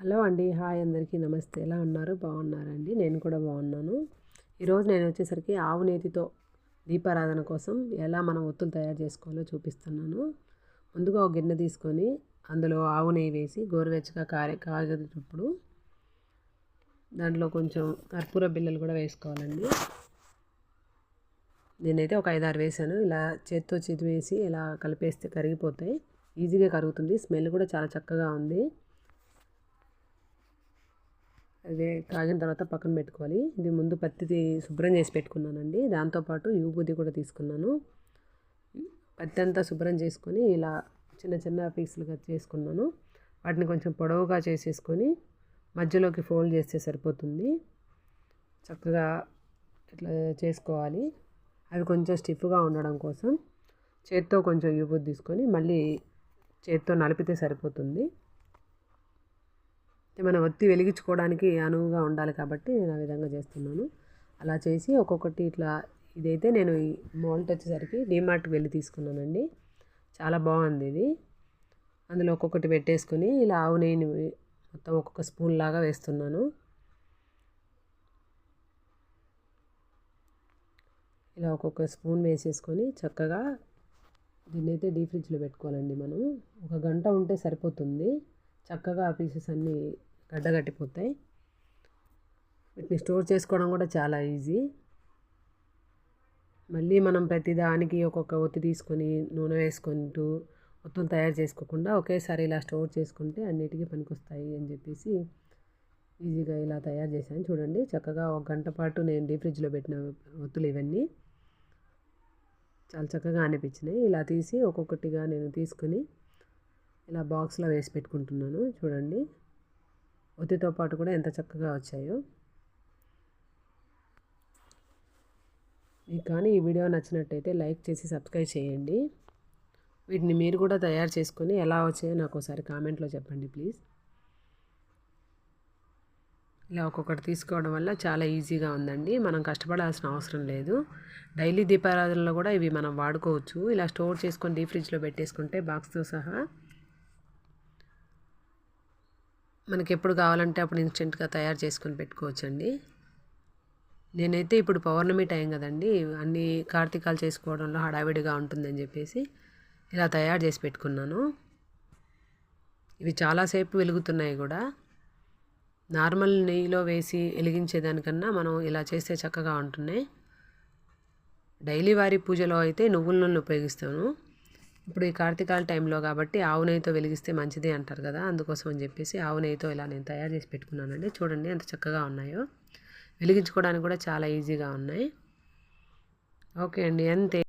Hello అండి. Hi అందరికీ నమస్తే. ఎలా ఉన్నారు? బాగున్నారండి. నేను కూడా బాగున్నాను. ఈరోజు నేను వచ్చేసరికి ఆవు నేతితో దీపారాధన కోసం ఎలా మనం ఒత్తులు తయారు చేసుకోవాలో చూపిస్తున్నాను. ముందుగా ఒక గిన్నె తీసుకొని అందులో ఆవు నెయ్యి వేసి గోరువెచ్చగా కారే కాగేటప్పుడు దాంట్లో కొంచెం కర్పూర బిల్లలు కూడా వేసుకోవాలండి. నేనైతే ఒక ఐదారు వేసాను. ఇలా చేత్తో వేసి ఇలా కలిపేస్తే కరిగిపోతాయి. ఈజీగా కరుగుతుంది. స్మెల్ కూడా చాలా చక్కగా ఉంది. అదే కాగిన తర్వాత పక్కన పెట్టుకోవాలి. ఇది ముందు పత్తి శుభ్రం చేసి పెట్టుకున్నానండి. దాంతోపాటు యూబూది కూడా తీసుకున్నాను. పత్తి అంతా శుభ్రం చేసుకొని ఇలా చిన్న చిన్న పీసులుగా చేసుకున్నాను. వాటిని కొంచెం పొడవుగా చేసేసుకొని మధ్యలోకి ఫోల్డ్ చేస్తే సరిపోతుంది. చక్కగా ఇట్లా చేసుకోవాలి. అవి కొంచెం స్టిఫ్గా ఉండడం కోసం చేత్తో కొంచెం యూబూది తీసుకొని మళ్ళీ చేత్తో నలిపితే సరిపోతుంది. మన ఒత్తి వెలిగించుకోవడానికి అనువుగా ఉండాలి కాబట్టి నేను ఆ విధంగా చేస్తున్నాను. అలా చేసి ఒక్కొక్కటి ఇట్లా ఇదైతే నేను ఈ మౌల్ట్ వచ్చేసరికి డిమార్ట్కి వెళ్ళి తీసుకున్నానండి. చాలా బాగుంది ఇది. అందులో ఒక్కొక్కటి పెట్టేసుకొని ఇలా ఆవు నెయ్యిని మొత్తం ఒక్కొక్క స్పూన్ లాగా వేస్తున్నాను. ఇలా ఒక్కొక్క స్పూన్ వేసేసుకొని చక్కగా దీన్ని అయితే డీప్ ఫ్రిడ్జ్లో పెట్టుకోవాలండి మనం. ఒక గంట ఉంటే సరిపోతుంది. చక్కగా ఆ పీసెస్ అన్నీ గడ్డగట్టిపోతాయి. వీటిని స్టోర్ చేసుకోవడం కూడా చాలా ఈజీ మళ్ళీ మనం ప్రతిదానికి ఒక్కొక్క ఒత్తి తీసుకొని నూనె వేసుకుంటూ ఒత్తులు తయారు చేసుకోకుండా ఒకేసారి ఇలా స్టోర్ చేసుకుంటే అన్నిటికీ పనికొస్తాయి అని చెప్పేసి ఈజీగా ఇలా తయారు చేశాను. చూడండి చక్కగా ఒక గంట పాటు నేను డీప్ ఫ్రిడ్జ్లో పెట్టిన ఒత్తులు ఇవన్నీ చాలా చక్కగా అనిపించినాయి. ఇలా తీసి ఒక్కొక్కటిగా నేను తీసుకుని ఇలా బాక్స్లో వేసి పెట్టుకుంటున్నాను. చూడండి. ఒత్తితో పాటు కూడా ఎంత చక్కగా వచ్చాయో. మీకు కానీ ఈ వీడియో నచ్చినట్టయితే లైక్ చేసి సబ్స్క్రైబ్ చేయండి. వీటిని మీరు కూడా తయారు చేసుకొని ఎలా వచ్చాయో నాకు ఒకసారి కామెంట్లో చెప్పండి ప్లీజ్. ఇలా ఒక్కొక్కటి తీసుకోవడం వల్ల చాలా ఈజీగా ఉందండి. మనం కష్టపడాల్సిన అవసరం లేదు. డైలీ దీపారాధనలో కూడా ఇవి మనం వాడుకోవచ్చు. ఇలా స్టోర్ చేసుకొని డీప్ ఫ్రిడ్జ్లో పెట్టేసుకుంటే బాక్స్తో సహా మనకి ఎప్పుడు కావాలంటే అప్పుడు ఇన్స్టెంట్గా తయారు చేసుకొని పెట్టుకోవచ్చండి. నేనైతే ఇప్పుడు పౌర్ణమి టైం కదండి అన్ని కార్తీకాలు చేసుకోవడంలో హడావిడిగా ఉంటుందని చెప్పేసి ఇలా తయారు చేసి పెట్టుకున్నాను. ఇవి చాలాసేపు వెలుగుతున్నాయి కూడా. నార్మల్ నెయ్యిలో వేసి వెలిగించేదానికన్నా మనం ఇలా చేస్తే చక్కగా ఉంటున్నాయి. డైలీ వారి పూజలో అయితే నువ్వుల నూనె ఉపయోగిస్తాను. ఇప్పుడు ఈ కార్తీకాల టైంలో కాబట్టి ఆవు నెయ్యితో వెలిగిస్తే మంచిది అంటారు కదా అందుకోసం అని చెప్పేసి ఆవు నెయ్యితో ఇలా నేను తయారు చేసి పెట్టుకున్నానండి. చూడండి ఎంత చక్కగా ఉన్నాయో. వెలిగించుకోవడానికి కూడా చాలా ఈజీగా ఉన్నాయి. ఓకే అండి అంతే